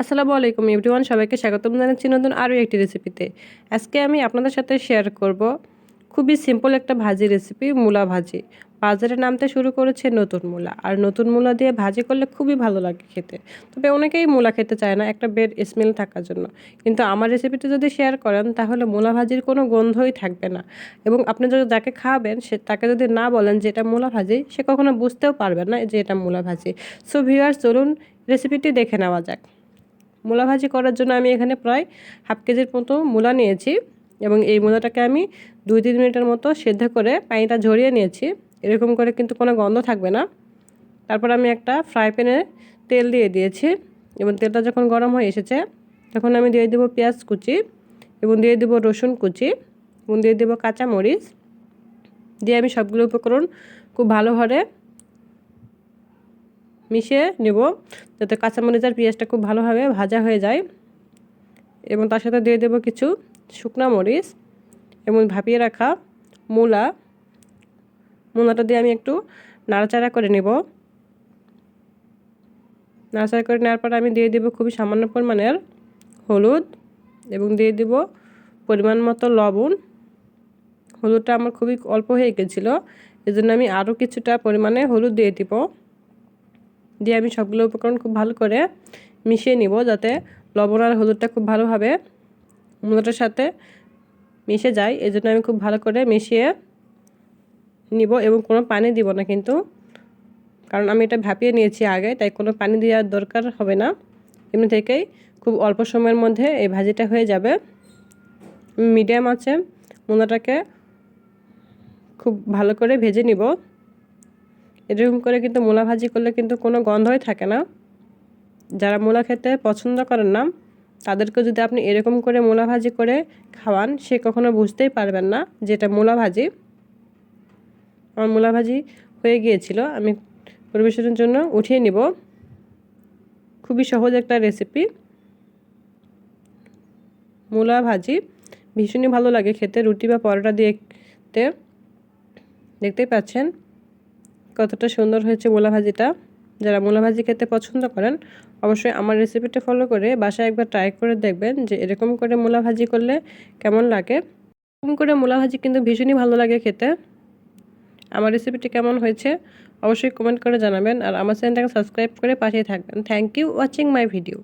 আসসালামু আলাইকুম এভরিওয়ান, সবাইকে স্বাগতম জানাচ্ছি নতুন আরও একটি রেসিপিতে। আজকে আমি আপনাদের সাথে শেয়ার করব খুবই সিম্পল একটা ভাজি রেসিপি, মূলা ভাজি। বাজারে নামতে শুরু করেছে নতুন মূলা, আর নতুন মূলা দিয়ে ভাজি করলে খুবই ভালো লাগে খেতে। তবে অনেকেই মূলা খেতে চায় না, একটা বেড স্মেল থাকার জন্য। কিন্তু আমার রেসিপিটা যদি শেয়ার করেন, তাহলে মূলা ভাজির কোনো গন্ধই থাকবে না। এবং আপনি যদি যাকে খাওয়াবেন, সে তাকে যদি না বলেন যে এটা মূলা ভাজি, সে কখনো বুঝতেও পারবে না যে এটা মূলা ভাজি। সো ভিউয়ার্স চলুন রেসিপিটি দেখে নেওয়া যাক। মূলা ভাজি করার জন্য আমি এখানে প্রায় হাফ কেজির মতো মূলা নিয়েছি এবং এই মূলাটাকে আমি দুই তিন মিনিটের মতো সেদ্ধ করে পানিটা ঝরিয়ে নিয়েছি। এরকম করে কিন্তু কোনো গন্ধ থাকবে না। তারপর আমি একটা ফ্রাই প্যানে তেল দিয়ে দিয়েছি এবং তেলটা যখন গরম হয়ে এসেছে, তখন আমি দিয়ে দেবো পেঁয়াজ কুচি এবং দিয়ে দেবো রসুন কুচি এবং দিয়ে দেবো কাঁচামরিচ। দিয়ে আমি সবগুলো উপকরণ খুব ভালোভাবে মিশিয়ে নেব যাতে কাঁচামরিচ আর পেঁয়াজটা খুব ভালোভাবে ভাজা হয়ে যায়। এবং তার সাথে দিয়ে দেব কিছু শুকনা মরিচ এবং ভাপিয়ে রাখা মূলা। মূলাটা দিয়ে আমি একটু নাড়াচাড়া করে নেব। নাড়াচাড়া করে নেওয়ার পর আমি দিয়ে দেব খুবই সামান্য পরিমাণের হলুদ এবং দিয়ে দেব পরিমাণ মতো লবণ। হলুদটা আমার খুবই অল্প হয়ে গেছিল, এজন্য আমি আরও কিছুটা পরিমাণে হলুদ দিয়ে দিব। দিয়ে আমি সবগুলো উপকরণ খুব ভালো করে মিশিয়ে নিব যাতে লবণ আর হলুদটা খুব ভালোভাবে মূলাটার সাথে মিশে যায়। এই আমি খুব ভালো করে মিশিয়ে নিব এবং কোনো পানি দিব না কিন্তু। কারণ আমি এটা ভাপিয়ে নিয়েছি আগে, তাই কোনো পানি দেওয়ার দরকার হবে না। এমনি থেকেই খুব অল্প সময়ের মধ্যে এই ভাজিটা হয়ে যাবে। মিডিয়াম আছে মূলাটাকে খুব ভালো করে ভেজে নিব। এরকম করে কিন্তু মূলা ভাজি করলে কিন্তু কোনো গন্ধই থাকে না। যারা মূলা খেতে পছন্দ করেন না, তাদেরকে যদি আপনি এরকম করে মূলা ভাজি করে খাওয়ান, সে কখনো বুঝতেই পারবেন না যে এটা মূলা ভাজি। আমার মূলা ভাজি হয়ে গিয়েছিল, আমি পরিবেশনের জন্য উঠিয়ে নিব। খুবই সহজ একটা রেসিপি। মূলা ভাজি ভীষণই ভালো লাগে খেতে, রুটি বা পরোটা দিয়ে দেখতেই পাচ্ছেন। কতটা সুন্দর হয়েছে মূলা ভাজিটা। যারা মূলা ভাজি খেতে পছন্দ করেন, অবশ্যই আমার রেসিপিটা ফলো করে বাসায় একবার ট্রাই করে দেখবেন যে এরকম করে মূলা ভাজি করলে কেমন লাগে। এরকম করে মূলা ভাজি কিন্তু ভীষণই ভালো লাগে খেতে। আমার রেসিপিটি কেমন হয়েছে অবশ্যই কমেন্ট করে জানাবেন আর আমার চ্যানেলটাকে সাবস্ক্রাইব করে পাশেই থাকবেন। Thank you watching my video